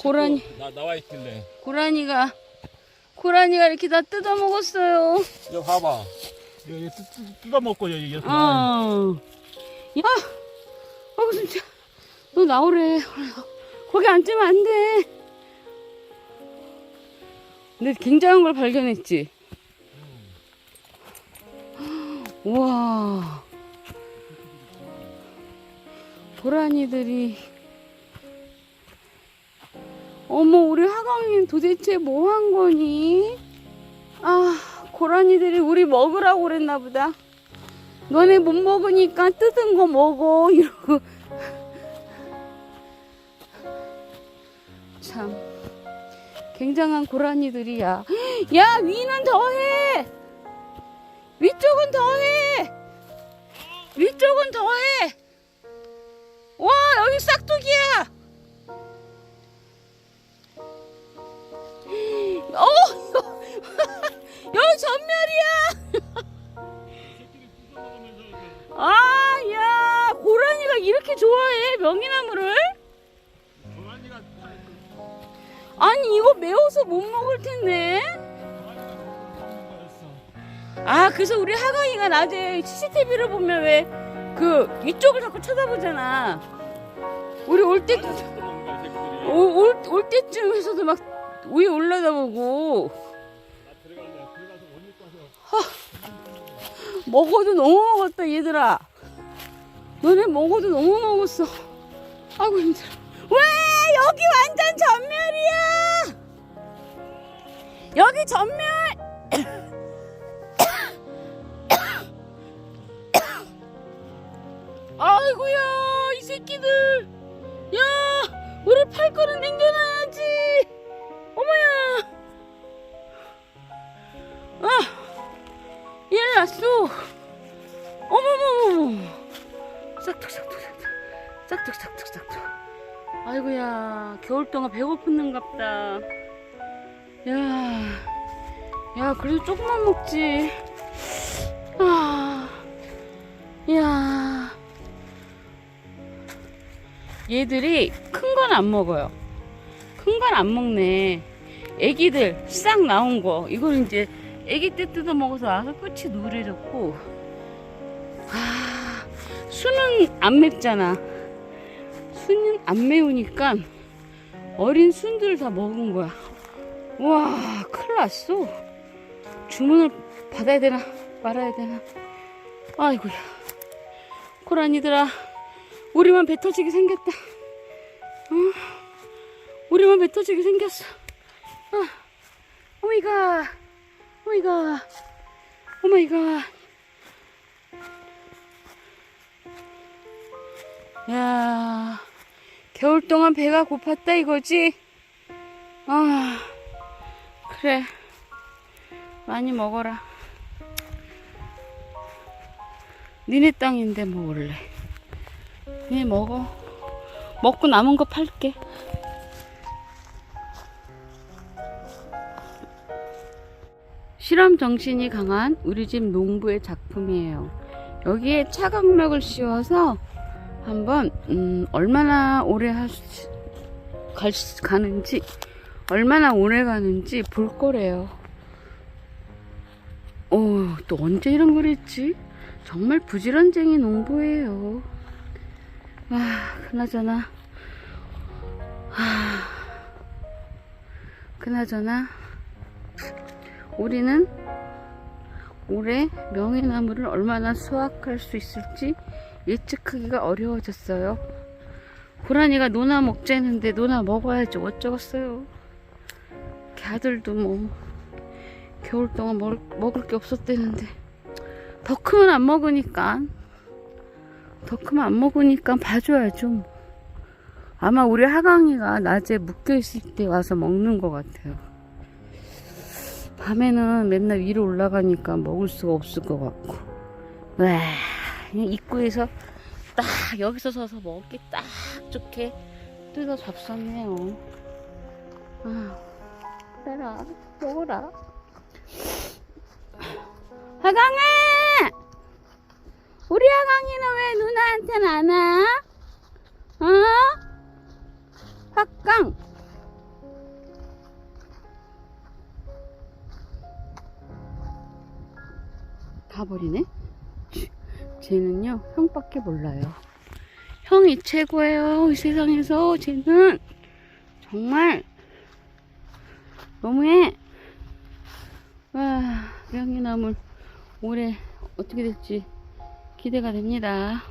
고라니 나 나와 있길래. 고라니가 고라니가 이렇게 다 뜯어 먹었어요. 이거 봐봐. 여기 뜯어 먹고 여기 이렇게. 어. 야, 아 진짜 너 나오래. 거기 앉으면 안 돼. 근데 굉장한 걸 발견했지. 우와. 고라니들이 어머 우리 하강이는 도대체 뭐 한 거니? 아 고라니들이 우리 먹으라고 그랬나 보다. 너네 못 먹으니까 뜯은 거 먹어 이러고. 참 굉장한 고라니들이야. 야 위는 더해! 위쪽은 더해! 위쪽은 더해! 와 여기 싹둑이야 이렇게 좋아해? 고라니가 아니, 이거 매워서 못 먹을 텐데. 아, 그래서 우리 하강이가 낮에 CCTV를 보면 왜그 위쪽을 자꾸 쳐다보잖아. 우리 올 때. 올, 올, 올 때쯤에서도 막 위에 올라다보고. 먹어도 너무 먹었다, 얘들아. 너네 먹어도 너무 먹었어. 아이고, 힘들어. 왜, 여기 완전 전멸이야! 여기 전멸! 아이고야, 이 새끼들. 야, 우리 팔 거는 남겨놔 싹둑. 아이고야, 겨울 동안 배고픈는갑다. 야, 야, 그래도 조금만 먹지. 아, 야. 얘들이 큰 건 안 먹어요. 큰 건 안 먹네. 애기들 싹 나온 거. 이걸 이제 애기 때 뜯어 먹어서 아가 끝이 노래졌고. 아, 순은 안 맵잖아. 순은 안 매우니까 어린 순들을 다 먹은 거야. 와, 큰일 났어. 주문을 받아야 되나 말아야 되나. 아이고야. 고라니들아, 우리만 배 터지게 생겼다. 어? 우리만 배 터지게 생겼어. 어. 오마이갓. 오마이갓. 오마이갓. 야, 겨울 동안 배가 고팠다 이거지? 아, 그래. 많이 먹어라. 니네 땅인데 먹을래. 니네 먹어. 먹고 남은 거 팔게. 실험 정신이 강한 우리 집 농부의 작품이에요. 여기에 차광막을 씌워서 한번 음, 얼마나 오래 할 수, 갈, 수- 가는지 얼마나 오래 가는지 볼 거래요. 어, 또 언제 이런 걸 했지? 정말 부지런쟁이 농부예요. 아, 그나저나. 아, 그나저나. 우리는 올해 명이나무를 얼마나 수확할 수 있을지 예측하기가 어려워졌어요. 고라니가 노나 먹자는데 노나 먹어야지 어쩌겠어요. 걔들도 뭐 겨울 동안 먹을, 먹을 게 없었대는데 더 크면 안 먹으니까 더 크면 안 먹으니까 봐줘야죠. 뭐. 아마 우리 하강이가 낮에 묶여 있을 때 와서 먹는 것 같아요. 밤에는 맨날 위로 올라가니까 먹을 수가 없을 것 같고. 와, 그냥 입구에서 딱 여기서 서서 먹기 딱 좋게 뜯어 잡섰네요. 아, 빼라, 먹어라. 하강이 우리 하강이는 왜 누나한테는 안 와? 어? 학강! 가버리네? 치, 쟤는요 형밖에 몰라요. 형이 최고예요 이 세상에서 쟤는 정말 너무해. 와 명이나물 올해 어떻게 될지 기대가 됩니다.